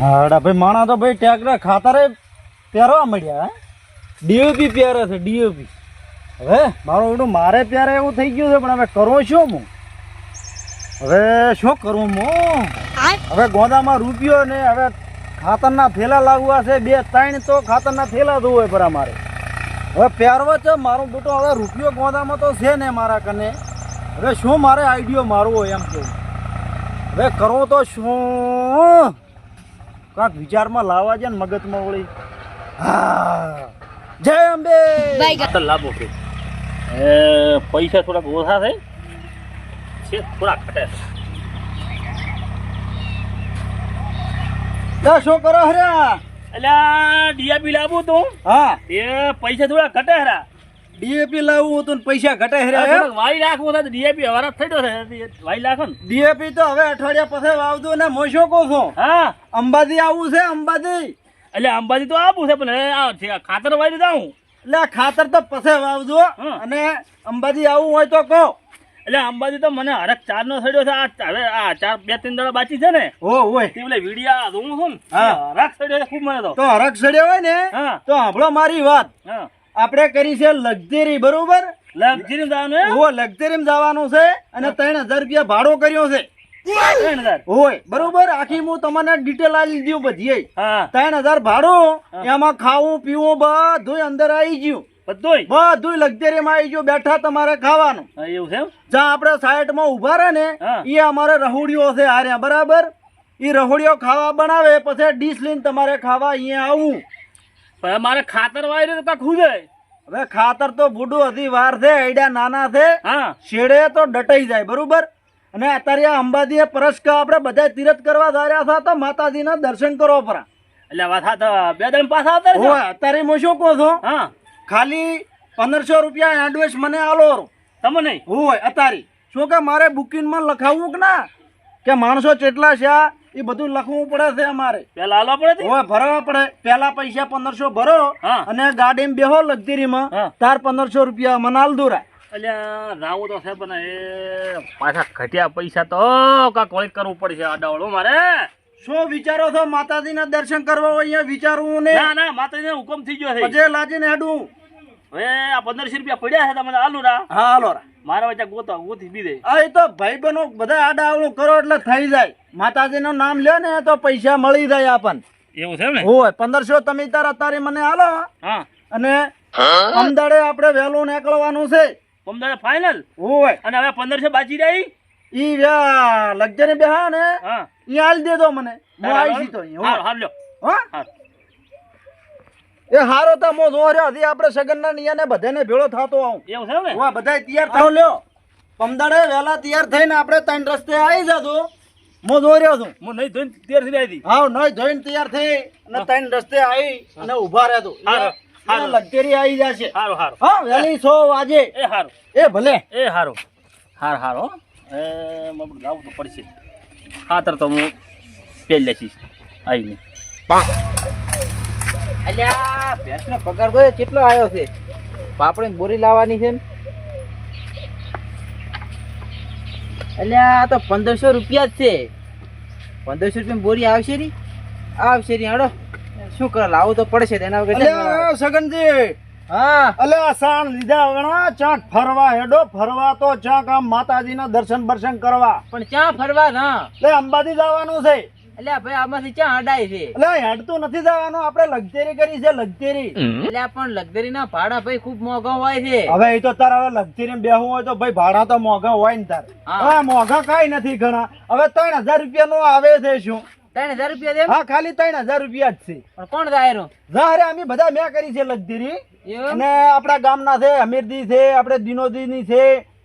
હાડા, ભાઈ, માણા તો ભાઈ ટેકરા ખાતરે પહેરવા મળ્યા ડીઓપી પહેરે છે ડીઓપી હવે મારું બધું મારે પહેરે એવું થઈ ગયું છે, પણ હવે કરવો શું હું? હવે શું કરું હું? હવે ગોદામાં રૂપિયો ને હવે ખાતરના થેલા લાવવા છે, બે ત્રણ તો ખાતરના થેલા ધોવું હોય પર અમારે. હવે પહેરવા છે, મારો બેટો હવે રૂપિયો ગોદામાં તો છે ને મારા કને. હવે શું મારે આઈડિયો મારવો એમ કેવું હવે કરવું તો શું? કાંક વિચારમાં લાવવા છે ને મગજમાં વળી. હા. જય અંબે! લાવો છે. એ પૈસા થોડાક ઓછા છે. છે થોડાક ઘટે. છે શું કરો હર્યા એટલે ડીઆપી લાવું તું. હા. એ પૈસા થોડા ઘટે હરા. ડીએપી લાવવું હતું ને પૈસા ઘટે રહ્યા વાઈ રાખવું થાય ડીએપી હવારા થઈ ગયો વાઈ રાખો ને. ડીએપી તો હવે અઠવાડિયા પછી વાવતું ને મોશો કહું છો હા. અંબાજી આવવું છે અંબાજી. એટલે અંબાજી તો આપું છે પણ ખાતર વાઈ દીધા હું એટલે ખાતર તો પછી વાવજો અને અંબાજી આવું હોય તો કહો. એટલે અંબાજી તો મને હરક ચાર નો સડ્યો છે આ હવે આ ચાર બે ત્રણ દાડા બાકી છે ને. હો હોય. તે પેલા વિડિયા જોઉં છું ને. હરક સડ્યો છે ખૂબ મને તો. તો હરક સડ્યો હોય ને તો સાંભળો મારી વાત. હા. આપણે કરી છે લક્ઝરી બરોબર? લક્ઝરી જવાનું હો લક્ઝરી જવાનું છે અને ત્રણ હજાર રૂપિયા ભાડો કર્યો છે. હોય બરોબર? આખી હું તમને ડિટેલ આલી દીધું બધી ત્રણ હજાર ભાડું એમાં ખાવું પીવું બધું અંદર આવી ગયું. બધુંય? બધું લક્ઝરીમાં આવી ગયું. બેઠા તમારે ખાવાનું. એવું છે? જ્યાં આપણે સાઈડમાં ઊભા રહે ને એ અમારે રહોડિયો છે હાર્યા બરાબર? એ રહુડીઓ ખાવા બનાવે પછી ડીશ લઈને તમારે ખાવા અહીંયા આવું. પણ મારે ખાતર વાય તો ખુદે હવે ખાતર તો બુડું હજી વાર છે આઈડિયા નાના છે. હા. શેડે તો ડટાઈ જાય બરોબર? અને અત્યારે આ અંબાજીએ પરસ્કા આપણે બધા તીરથ કરવા ધાર્યા હતા તો માતાજીના દર્શન કરો પરા એટલે વાત તો બે દણ પાછા આવતા હોય અત્યારે હું શું કહું છું? હા. ખાલી પંદરસો રૂપિયા એડવેન્સ મને આલો તમે નહીં. હોય અત્યારે. શું કે મારે બુકિંગમાં લખાવવું કે ના? કે માણસો કેટલા છે એ બધું લખવું પડે છે અમારે. પેલા હાલવા પડે હવે ભરવા પડે. પેલા પૈસા પંદરસો ભરો હા. અને ગાડી બેહો લક્ઝરીમાં. હા. તાર પંદરસો રૂપિયા મને આલ દોરા. અલ્યા રાવું તો છે પણ એ પાછા ઘટ્યા પૈસા તો કાંક વળી કરવું પડશે આડાવડો મારે. શું વિચારો છો? માતાજીના દર્શન કરવા હોય અહીંયા વિચારવું ને? ના ના માતાજીનો હુકમ થઈ ગયો છે. પજે લાજીને હેડું. હવે આ પંદરસો રૂપિયા પડ્યા છે તમને આલુ રા હા આલોરા રા. મારા વચ્ચે ગોતો ગોતી દીધે આ એ તો ભાઈ બનો બધા આડા આવડું કરો એટલે થઈ જાય. માતાજીનું નામ લ્યો ને તો પૈસા મળી જાય આપણને. એવું છે ને? હોય પંદરસો તમે તારા તારી મને હાલો હા. અને અમદાડે આપણે વહેલું નીકળવાનું છે. અમદાડે ફાઇનલ હોય અને હવે પંદરસો બાજી રહી? ઈ વ્યા લક્ઝરી બેહા ને હા. ઈ હાલ દેજો મને. હું આવી તો હા હાલ લ્યો. હા? એ હારો તો મો જો રહ્યો. હજી આપણે સગનના નિયાને બધાને ભેળો થતો આવું. એવું છે ને? વાહ બધાય તૈયાર થાવ લ્યો. પમદાડે વહેલા તૈયાર થઈને આપણે ત્રણ રસ્તે આવી જાજો. મો જોઈ રહ્યો છું. હું નહીં ધોઈને તૈયાર થઈ આવી હા નહીં ધોઈને તૈયાર થઈ અને ત્રણ રસ્તે આવી અને ઊભા રહેતો. લક્ઝરી આવી જશે. હારો હારો. હા વેલી સો વાજે એ હારો. એ ભલે. એ હારો. હાર હારો. એ મબડું ગાવું તો પડશે. ખાતર તો હું પેલ લેશીશ. આવીને અલ્યા ભેંસનો પગાર ભાઈ કેટલો આવ્યો છે? પાપડી બોરી લાવવાની છે ને? અલ્યા આ તો પંદરસો રૂપિયા જ છે. પંદરસો રૂપિયા બોરી આવશે ની? આવશે ની હડો શું કરે લાવવું તો પડશે તેના વગર. સગનજી. હા. અલ્યા સાણ લીધા વગણા ચાક ફરવા હેડો ફરવા તો ચાંક આમ માતાજીના દર્શન બર્શન કરવા. પણ ક્યાં ફરવા ના એટલે અંબાજી જવાનું છે. અલ્યા ભાઈ આમાંથી ક્યાં અડાય છે? એટલે હેડતું નથી જવાનું. આપણે લક્ઝરી કરી છે લક્ઝરી અલ્યા પણ લક્ઝરી ના ભાડા ભાઈ ખૂબ મોંઘા હોય છે. હવે એ તો તારે હવે લક્ઝરી બેહવું હોય તો ભાઈ ભાડા તો મોંઘા હોય ને તાર. હા. હવે મોંઘા કઈ નથી ઘણા. હવે ત્રણ હજાર રૂપિયા નો આવે છે શું? ત્રણ હજાર રૂપિયા હા ખાલી ત્રણ હજાર રૂપિયા જ છે. પણ કોણ જાહેર? અમે બધા મેં કરી છે લક્ઝરી એવું? અને આપણા ગામના છે અમીરજી છે આપણે દિનોદીની છે.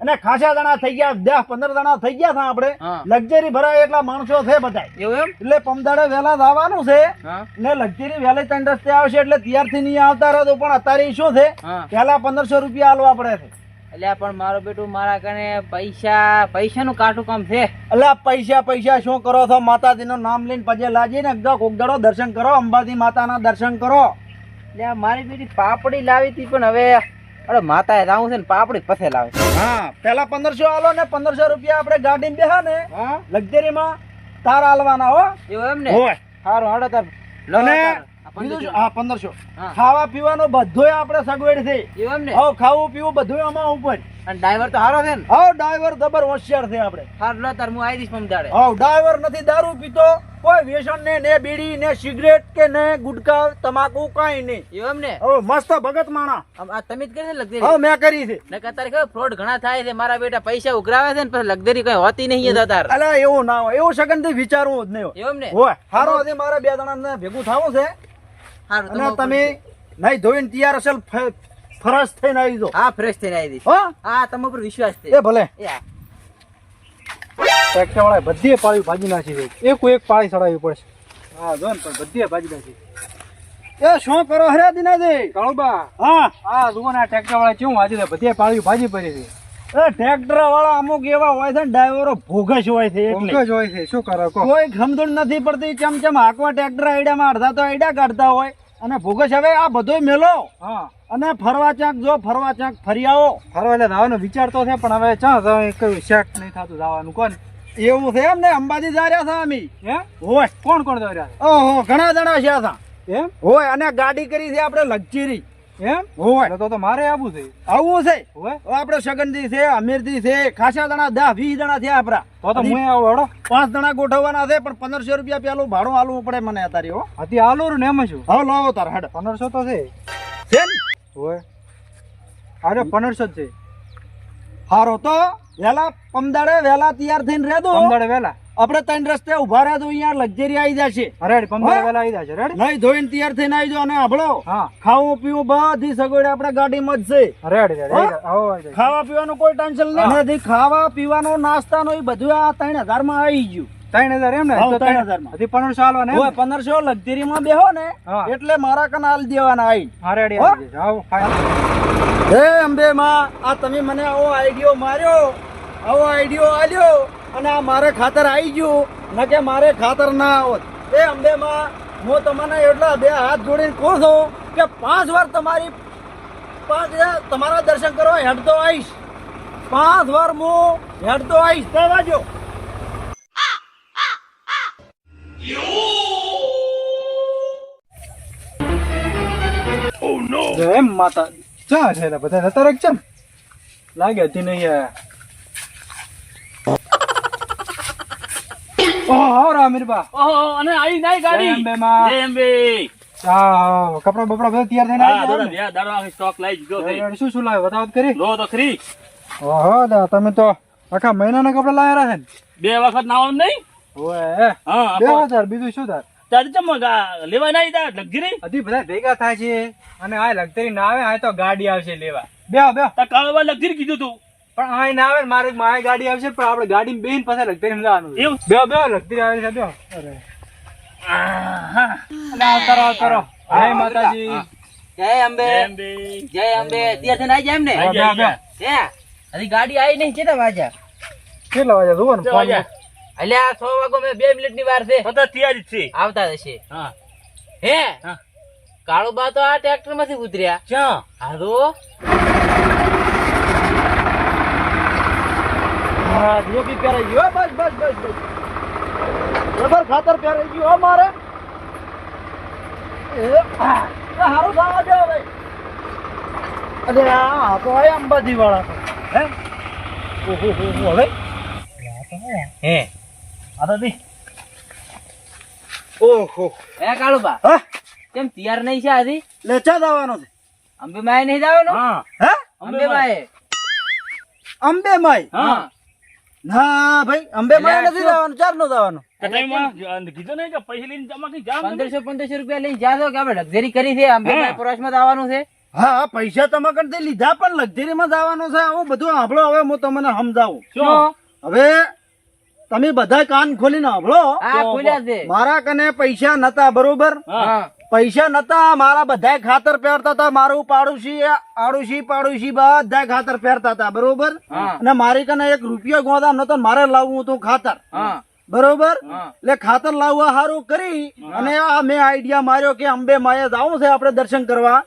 અને ખાસા જણા થઈ ગયા દસ પંદર જણા થઈ ગયા હતા આપણે. લક્ઝરી ભરાય એટલા માણસો છે બધા એટલે પમદાડે વહેલા આવવાનું છે. ને લક્ઝરી વહેલે ત્રણ રસ્તે આવશે એટલે ત્યારથી નહીં આવતા રહો પણ અત્યારે શું છે? પહેલા પંદરસો રૂપિયા આલવા પડે છે. એટલે પણ મારો બેટું મારા કને પૈસા પૈસા નું કાઠું કામ છે. એટલે પૈસા પૈસા શું કરો છો? માતાજીનું નામ લઈને પજે લાજીને એકદમ કોકદડો દર્શન કરો અંબાજી માતાના દર્શન કરો. એટલે મારી બેટી પાપડી લાવી હતી પણ હવે અરે માતાએ લાવું છે ને પાપડી પસે લાવે. હા પેલા પંદરસો આલો ને પંદરસો રૂપિયા આપણે ગાડીમાં બેહા ને લગઝરી લક્ઝરીમાં તાર આલવાના હો. એવું એમ ને? હોય. સારું હાડો તાર. લો અને તાર. આ બીજું 1500. શું? હા. પંદરસો ખાવા પીવાનો બધોય આપણે સગવડ છે. એમ ને? હવે ખાવું પીવું બધું આમાં ઉપર અને ડ્રાઈવર તો હારો છે ને? હવે ડ્રાઈવર જબર હોશિયાર છે આપણે. હારું તાર હું આવી દઈશ મમદાડે હવે ડ્રાઈવર નથી દારૂ પીતો કોઈ વ્યસન ને ને બીડી ને સિગરેટ કે ને ગુટકા તમાકુ કઈ નહીં. એમ ને? હવે મસ્ત ભગત માણા આ તમે જ કરી છે હવે લગઝરી મેં કરી છે. ને તારે ખબર ફ્રોડ ઘણા થાય છે. મારા બેટા પૈસા ઉઘરાવે છે ને પછી લગઝરી કઈ હોતી નહીં એ તાર. અલા એવું ના હોય. એવું સગન વિચારવું જ નહીં એમ ને? હોય. હારો મારા બે જણા ને ભેગું થવું છે. અને તમે નહીં ધોઈને તૈયાર હશે ફ્રેશ થઈને આવી દો હા ફ્રેશ થઈને આવી દઈશ હો? હા તમારા પર વિશ્વાસ છે. એ ભલે. હા. વાળા બધી પાળી ભાજી નાખી છે એક. એક પાળી ચડાવવી પડશે. હા જો ને પણ બધી ભાજી નાખી એ શું કરો હરે દિનાજી? કાળુબા. હા. આ જુઓ ને આ ટ્રેક્ટર વાળા કેવું છે. બધી પાળી ભાજી પડી છે. એ ટ્રેક્ટર વાળા અમુક એવા હોય છે ને ડ્રાઈવરો ભોગસ હોય છે એટલે. હોય છે શું કરો કોઈ સમજણ નથી પડતી ચમ ચમ હાકવા ટ્રેક્ટર આઈડિયામાં અડધા તો આઈડિયા કાઢતા હોય. અને ભોગસ હવે આ બધોય મેલો. હા. અને ફરવા ચાંક જો ફરવા ચાંક ફરી આવો. ફરવા એટલે જવાનો વિચાર તો છે પણ હવે ચા કયું સેટ નહીં થતું જવાનું કોણ? એવું છે એમ ને અંબાજી જા રહ્યા હતા અમે. હે? હોય. કોણ કોણ જઈ રહ્યા ઓહો ઘણા જણા છે હતા એમ? હોય અને ગાડી કરી છે આપણે લક્ઝરી. એમ? હોય. તો તો મારે આવવું છે. આવવું છે? આપણે સગનજી છે અમીરજી છે ખાસા જણા દસ વીસ જણા થયા આપડા તો તો હું આવું હડો. પાંચ જણા ગોઠવવાના છે પણ પંદરસો રૂપિયા પેલું ભાડું હાલવું પડે મને અત્યારે હો. હતી આલું ને એમ લાવો તાર હેડ. પંદરસો તો છે. છે હોય. અરે પંદરસો જ છે. હારો તો વેલા પમદાડે વેલા તૈયાર થઈને રહેજો પમદાડે વહેલા આપણે ત્રણ રસ્તે ઊભા રહ્યા તો અહીંયા લક્ઝરી આવી જશે. રેડ પંદર વેલા આવી જશે. રેડ? નહીં ધોઈને તૈયાર થઈને આવી જો અને હાભળો. ખાવું પીવું બધી સગવડ આપણે ગાડીમાં જ છે. રેડી. ખાવા પીવાનું કોઈ ટેન્શન નથી ખાવા પીવાનો નાસ્તાનું એ બધું આ ત્રણ હજારમાં આવી ગયું. ત્રણ હજાર એમ ને? ત્રણ હજાર. હજી પંદરસો હાલવાના? પંદરસો લક્ઝરી માં બેહો ને. એટલે મારા કન હાલ દેવાના આવી હા રેડી હો? અંબે માં આ તમે મને આવો આઈડિયો માર્યો. આવો આઈડિયો આલ્યો. અને આ મારે ખાતર આવી ગયું. ન કે મારે ખાતર ના આવત એ અંબે હું તમને એટલા બે હાથ જોડીને કહું છું કે પાંચ વાર તમારી પાંચ તમારા દર્શન કરવા હેડતો આવીશ. પાંચ વાર હું હેડતો આવીશ. કહેવાજો એમ માતા ચા છે બધા રહે કે લાગે હતી નહીં ઓહો રામીરબા ઓહો અને આવી નાઈ ગાડી. જય અંબે માં. જય અંબે. કપડા બપડા બધા તૈયાર થઈને આવી ગયા દાડો સ્ટોક. ને? શું શું લાવ્યો? બતાવો તો ખરી? લો તો ખરી. ઓહો દા તમે તો આખા મહિનાના કપડા લાવ્યા છે ને? બે વખત નાવ નહીં? ઓએ હા બે હજાર બીજું શું તાર તારે ચમ લેવા ના તા લક્ઝરી? હજી બધા ભેગા થાય છે. અને આ લગતરી ના આવે આ તો ગાડી આવશે લેવા. બે બે કાળુબા લક્ઝરી કીધું તું. પણ આ ના આવે મારે મારી ગાડી આવશે પણ આપણે ગાડી બેન પાસે લગતી છે. એવું? બે બે લગતી આવે છે બે. અરે. આવતારો આવતારો જય માતાજી. જય અંબે. જય અંબે. એમ ને. હે? હજી ગાડી આવી નહીં કેટલા વાગ્યા? કેટલા વાગે જુઓ ને અલ્યા સો વાગો મેં બે મિનિટની વાર છે. બધા તૈયાર જ છે. આવતા હશે. હા. હે? હા. કાળુબા તો આ ટ્રેક્ટરમાંથી ઉતર્યા. ક્યાં? હા તો હા ડીઓપી પહેરાઈ ગયો. બસ બસ બસ બસ. જબર ખાતર પહેરાઈ ગયું હો મારે. સારું થવા દે હવે. અરે આ તો અંબાજી વાળા. હે? ઓહો હો હવે. હે. આ તો દી ઓહો. હે કાળુબા. હા? કેમ તૈયાર નહીં છે હજી લેચા દાવાનો છે. અંબે માય નહીં જવાનું હા. હે? અંબે માય. અંબે માય? હા. ના ભાઈ અંબે માઈ નથી જવાનું ચાર નો જવાનું. તમે કીધું નહીં કે પૈસા લઈને જમા કઈ જામ પંદરસો પંદરસો રૂપિયા લઈને જાશો કે આપણે લક્ઝરી કરી છે? અંબે હા. માય જવાનું છે? હા હા પૈસા તમે કંઈ લીધા પણ લક્ઝરીમાં જવાનું છે. આવું બધું સાંભળો હવે હું તમને સમજાવું. શું? હવે તમે બધા કાન ખોલીને સાંભળો હા ખુલ્યા મારા કને પૈસા નતા બરોબર? હા. પૈસા નતા મારા બધા ખાતર પહેરતા હતા મારું પાડોશી આડોશી પાડોશી બધા ખાતર પહેરતા હતા બરોબર? અને મારી કને એક રૂપિયો ગોદા નતો મારે લાવવું હતું ખાતર. બરોબર? એટલે ખાતર લાવવા સારું કરી અને આ મેં આઈડિયા માર્યો કે અંબે માયા જવું છે આપણે દર્શન કરવા.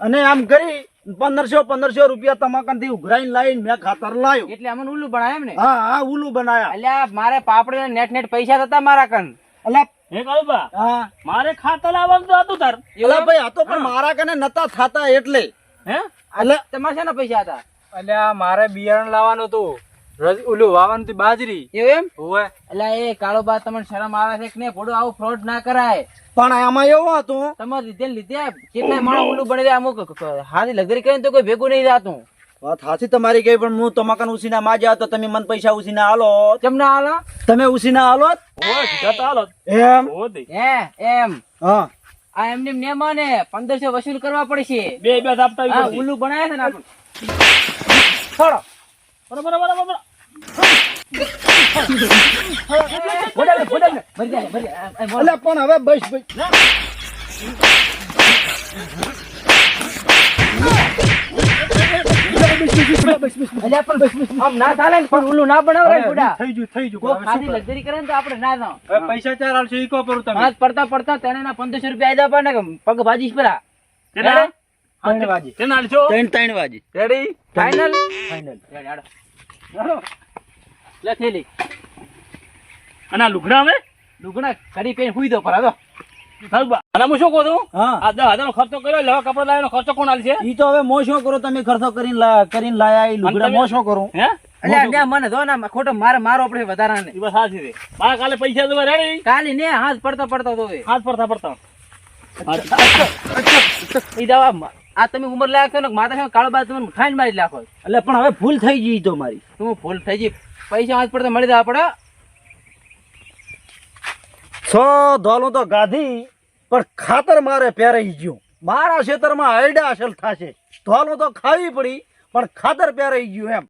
અને આમ કરી પંદરસો પંદરસો રૂપિયા તમાકનથી ઉઘરાઈ લાવીને મેં ખાતર લાવ્યું. એટલે અમને ઉલ્લુ બનાવ્યા ને? હા હા ઉલું બનાયા. એટલે મારે પાપડી નેટ નેટ પૈસા થતા મારા કન. એટલે હે કાળુબા હા. મારે ખાતર લાવવાનું તો હતું તાર. અલા ભાઈ આ તો પણ મારા કને નતા થાતા એટલે. હે? એટલે તમારે શાના પૈસા હતા? અલ્યા મારે બિયારણ લાવવાનું હતું. રજ- ઓલું વાવવાનું હતું બાજરી. એવું એમ? હોવે. એટલે એ કાળો બા તમને શરમ આવે છે કે નહીં? આવું ફ્રોડ ના કરાય. પણ આમાં એવું હતું. તમારે લીધે લીધે? કેટલા માણસ ઓલું બને અમુક હારી લગરી કરીને તો કોઈ ભેગું નહીં જાતું. વાત હાથી તમારી ગઈ પણ હું તમાકન ઉસીના માં જાવ તો તમે મન પૈસા ઉસીના આલો કેમ ના આલા? તમે ઉસીના આલો હાલો એમ? હે એમ. હા. આ એમને ને મને પંદરસો વસૂલ કરવા પડશે. બે બે આપતા ઉલ્લુ બનાવે છે ને આપણે. છોડો. બરોબર બરોબર પણ હવે બસ બસ. પંદરસો રૂપિયા પગ ભાજી પેલા. ત્રણ વાગે ત્રણ ત્રણ રેડી ફાઈનલ ફાઇનલ લે થેલી. અને લુગડા હવે? લુગડા કરી પેન હુઈ દો પર હું શું કહું આ દસ હજારનો ખર્ચો કર્યો લેવા કપડા લાવ્યાનો ખર્ચો કોણ હાલશે ઈ તો હવે મો શું કરો? તમે ખર્ચો કરીને કરીને લાયા લુગડા મો શું કરું? હે? એટલે મને જો ને ખોટો મારે મારો આપણે વધારાને. એ બસ કાલે પૈસા દેવા રેડી? કાલે ને હાથ પડતા પડતા તો હાથ પડતા પડતા. આ તમે ઉંમર લાયક છો ને માતા સામે કાળો બાદ તમે ખાઈને મારી નાખો. એટલે પણ હવે ભૂલ થઈ ગઈ તો મારી. તું ભૂલ થઈ ગઈ? પૈસા હાથ પડતા મળી દેવા પડે સો ધોલું તો ગાધી, પણ ખાતર મારે પહેરાઈ ગયું. મારા ખેતરમાં હરડા અસલ થશે. ધોલું તો ખાવી પડી, પણ ખાતર પહેરાઈ ગયું એમ.